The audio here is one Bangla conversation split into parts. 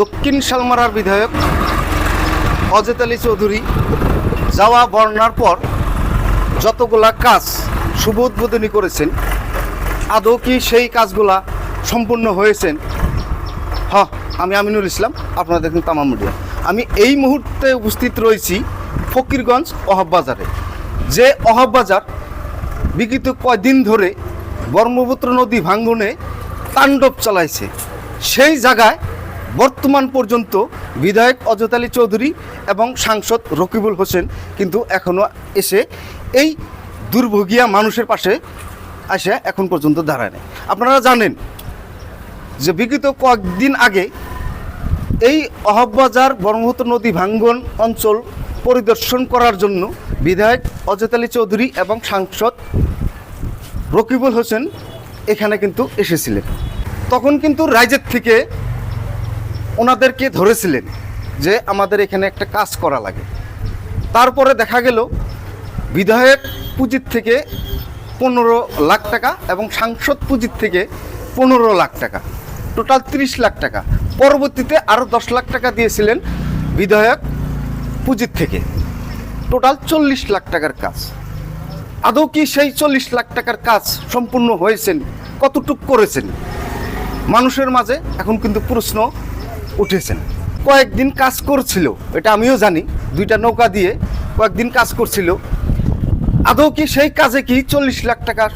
দক্ষিণ শালমারার বিধায়ক অজেত আলী চৌধুরী যাওয়া বর্ণার পর যতগুলা কাজ শুভ উদ্বোধনী করেছেন, আদৌ কি সেই কাজগুলা সম্পূর্ণ হয়েছেন? হ আমি আমিনুল ইসলাম, আপনারা দেখুন তামাম মিডিয়া। আমি এই মুহূর্তে উপস্থিত রয়েছি ফকিরগঞ্জ বাজারে। যে বাজার বিগত কয়দিন ধরে ব্রহ্মপুত্র নদী ভাঙ্গনে তাণ্ডব চালাইছে, সেই জায়গায় বর্তমান পর্যন্ত বিধায়ক অজত আলী চৌধুরী এবং সাংসদ রকিবুল হোসেন কিন্তু এখনও এসে এই দুর্ভোগিয়া মানুষের পাশে এসে এখন পর্যন্ত দাঁড়ায় নাই আপনারা জানেন যে বিগত কয়েকদিন আগে এই অহব্বাজার ব্রহ্মপুত্র নদী ভাঙ্গন অঞ্চল পরিদর্শন করার জন্য বিধায়ক অজত আলী চৌধুরী এবং সাংসদ রকিবুল হোসেন এখানে কিন্তু এসেছিলেন। তখন কিন্তু রাইজের থেকে ওনাদেরকে ধরেছিলেন যে আমাদের এখানে একটা কাজ করা লাগে। তারপরে দেখা গেল, বিধায়ক পুঁজির থেকে পনেরো লাখ টাকা এবং সাংসদ পুঁজির থেকে পনেরো লাখ টাকা, টোটাল তিরিশ লাখ টাকা। পরবর্তীতে আরও দশ লাখ টাকা দিয়েছিলেন বিধায়ক পুঁজির থেকে। টোটাল চল্লিশ লাখ টাকার কাজ। আদৌ কি সেই চল্লিশ লাখ টাকার কাজ সম্পূর্ণ হয়েছেন? কতটুক করেছেন? মানুষের মাঝে এখন কিন্তু প্রশ্ন উঠেছেন। কয়েকদিন কাজ করছিল এটা আমিও জানি দুইটা নৌকা দিয়ে কয়েকদিন কাজ করছিল। আদৌ কি সেই কাজে কি চল্লিশ লাখ টাকার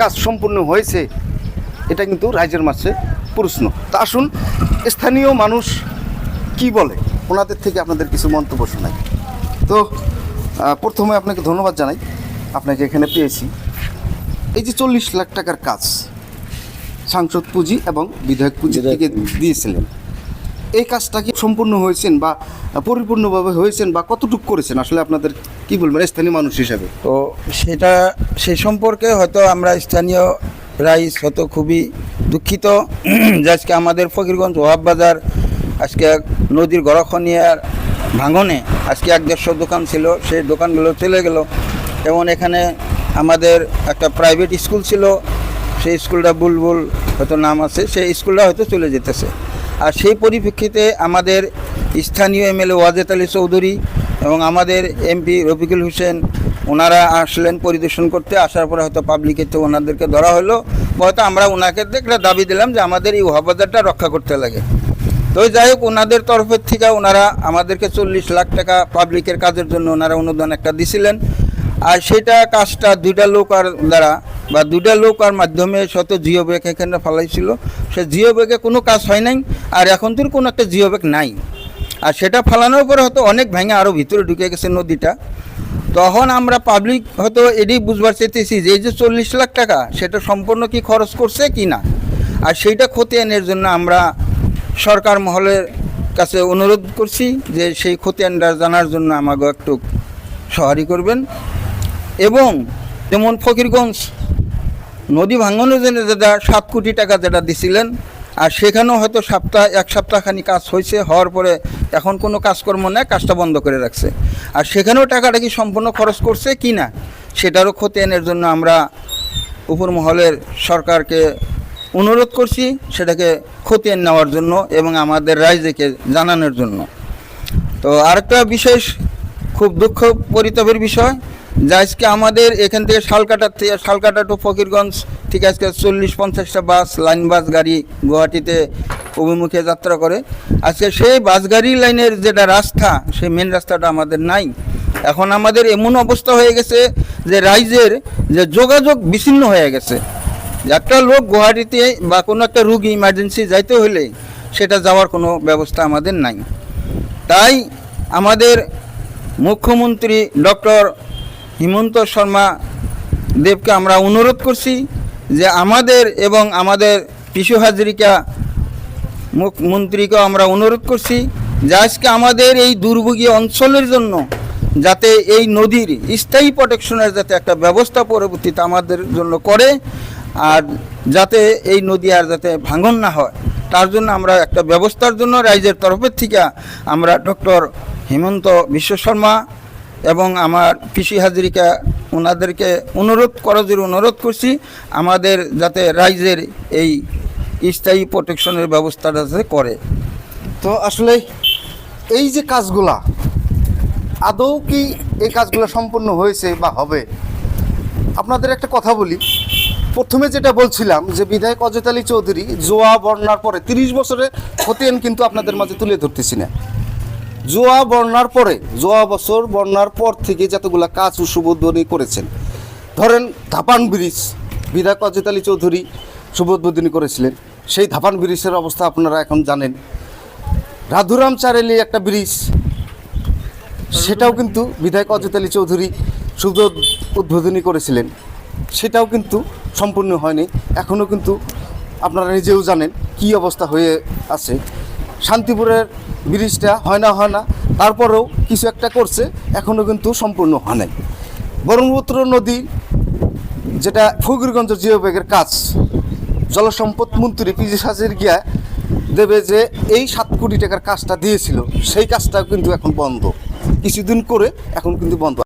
কাজ সম্পূর্ণ হয়েছে? এটা কিন্তু রাইজের মাঝে প্রশ্ন। তা আসুন স্থানীয় মানুষ কি বলে? ওনাদের থেকে আপনাদের কিছু মন্তব্য শোনাই। তো প্রথমে আপনাকে ধন্যবাদ জানাই। আপনাকে এখানে পেয়েছি। এই যে চল্লিশ লাখ টাকার কাজ সাংসদ পুঁজি এবং বিধায়ক পুঁজি থেকে দিয়েছিলেন। এই কাজটা কি সম্পূর্ণ হয়েছেন বা পরিপূর্ণভাবে হয়েছেন বা কতটুকু করেছেন? আসলে আপনাদের কি বলবেন, স্থানীয় মানুষ হিসাবে? তো সেটা সে সম্পর্কে হয়তো আমরা স্থানীয় রাইস হয়তো খুবই দুঃখিত। যে আজকে আমাদের ফকিরগঞ্জ ওহাব বাজার, আজকে নদীর গড়খনিয়ার ভাঙনে আজকে এক দেড়শো দোকান ছিল, সেই দোকানগুলো চলে গেল। যেমন এখানে আমাদের একটা প্রাইভেট স্কুল ছিল, সেই স্কুলটা বুলবুল হয়তো নাম আছে, সেই স্কুলটা হয়তো চলে যেতেছে। আর সেই পরিপ্রেক্ষিতে আমাদের স্থানীয় এমএলএ ওয়াজেদ আলী চৌধুরী এবং আমাদের এমপি রফিকুল হোসেন, ওনারা আসলেন পরিদর্শন করতে। আসার পরে হয়তো পাবলিকের তো ওনাদেরকে ধরা হলো। হয়তো আমরা ওনাকে একটা দাবি দিলাম যে আমাদের এই ওহাবাজারটা রক্ষা করতে লাগে। তো যাই হোক, ওনাদের তরফের থেকে ওনারা আমাদেরকে চল্লিশ লাখ টাকা পাবলিকের কাজের জন্য ওনারা অনুদান একটা দিছিলেন। আর সেটা কাজটা দুইটা লোক আর দ্বারা বা দুটা লোক আর মাধ্যমে শত জিও ব্যাগ এখানে ফালাইছিল। সে জিও ব্যাগে কোনো কাজ হয় নাই আর এখন তোর কোনো একটা জিও ব্যাগ নাই। আর সেটা ফালানোর পরে হয়তো অনেক ভেঙে আরও ভিতরে ঢুকে গেছে নদীটা। তখন আমরা পাবলিক হয়তো এটাই বুঝবার চেয়েছি যে এই যে চল্লিশ লাখ টাকা, সেটা সম্পূর্ণ কি খরচ করছে কি না? আর সেইটা খতিয়ানের জন্য আমরা সরকার মহলের কাছে অনুরোধ করছি যে সেই খতিয়ানটা জানার জন্য আমাকে একটু সহারি করবেন। এবং যেমন ফকিরগঞ্জ নদী ভাঙনের জন্য যেটা সাত কোটি টাকা যেটা দিছিলেন, আর সেখানেও হয়তো সপ্তাহ, এক সপ্তাহখানি কাজ হয়েছে, হওয়ার পরে এখন কোনো কাজকর্ম নেই, কাজটা বন্ধ করে রাখছে। আর সেখানেও টাকাটা কি সম্পূর্ণ খরচ করছে কি না, সেটারও খতিয়ানের জন্য আমরা উপর মহলের সরকারকে অনুরোধ করছি, সেটাকে খতিয়ান নেওয়ার জন্য এবং আমাদের রাজ্যকে জানানোর জন্য। তো আরেকটা বিশেষ খুব দুঃখ পরিতাপের বিষয় যে আজকে আমাদের এখান থেকে শালকাটার থেকে শালকাটা টু ফকিরগঞ্জ ঠিক আজকে চল্লিশ পঞ্চাশটা বাস, লাইন বাস গাড়ি গুয়াহাটিতে অভিমুখে যাত্রা করে। আজকে সেই বাস গাড়ি লাইনের যেটা রাস্তা, সেই মেন রাস্তাটা আমাদের নাই। এখন আমাদের এমন অবস্থা হয়ে গেছে যে রাইজের যে যোগাযোগ বিচ্ছিন্ন হয়ে গেছে। একটা লোক গুয়াহাটিতে বা কোনো একটা রুগী ইমার্জেন্সি যাইতে হলে সেটা যাওয়ার কোনো ব্যবস্থা আমাদের নাই। তাই আমাদের মুখ্যমন্ত্রী ডক্টর হিমন্ত শর্মা দেবকে আমরা অনুরোধ করছি যে আমাদের এবং আমাদের পিসু হাজরিকা মুখ্যমন্ত্রীকেও আমরা অনুরোধ করছি যে আজকে আমাদের এই দুর্ভোগী অঞ্চলের জন্য যাতে এই নদীর স্থায়ী প্রোটেকশনের যাতে একটা ব্যবস্থা পরবর্তীতে আমাদের জন্য করে আর যাতে এই নদী আর যাতে ভাঙন না হয়। তার জন্য আমরা একটা ব্যবস্থার জন্য রাইজের তরফের থেকে আমরা ডক্টর হিমন্ত বিশ্ব শর্মা এবং আমার কৃষি হাজরিকা ওনাদেরকে অনুরোধ করার জন্য অনুরোধ করছি, আমাদের যাতে রাজ্যের এই স্থায়ী প্রোটেকশনের ব্যবস্থাটা যাতে করে। তো আসলে এই যে কাজগুলা, আদৌ কি এই কাজগুলো সম্পূর্ণ হয়েছে বা হবে? আপনাদের একটা কথা বলি। প্রথমে যেটা বলছিলাম যে বিধায়ক অজিত আলী চৌধুরী জোয়া বন্যার পরে তিরিশ বছরে খতিয়ান কিন্তু আপনাদের মাঝে তুলে ধরতেছি না। জোয়া বন্যার পরে, জোয়া বছর বন্যার পর থেকে যতগুলা কাজ সুবোধনী করেছেন, ধরেন ধাপান ব্রিজ, বিধায়ক অজিত আলী চৌধুরী সুবোধবোধনী করেছিলেন। সেই ধাপান ব্রিজের অবস্থা আপনারা এখন জানেন। রাধুরাম চারেলি একটা ব্রিজ, সেটাও কিন্তু বিধায়ক অজিত আলী চৌধুরী শুধু উদ্বোধনী করেছিলেন। সেটাও কিন্তু সম্পূর্ণ হয়নি। এখনও কিন্তু আপনারা নিজেও জানেন কি অবস্থা হয়ে আছে। শান্তিপুরের ব্রিজটা হয় না হয় না। তারপরেও কিছু একটা করছে এখনও কিন্তু সম্পূর্ণ হয় নাই। ব্রহ্মপুত্র নদী, যেটা ফকিরগঞ্জ জিওব্যাগের কাজ, জলসম্পদ মন্ত্রী পিজি সাজের গিয়া দেবে যে এই সাত কোটি টাকার কাজটা দিয়েছিল, সেই কাজটাও কিন্তু এখন বন্ধ। কিছুদিন করে এখন কিন্তু বন্ধ।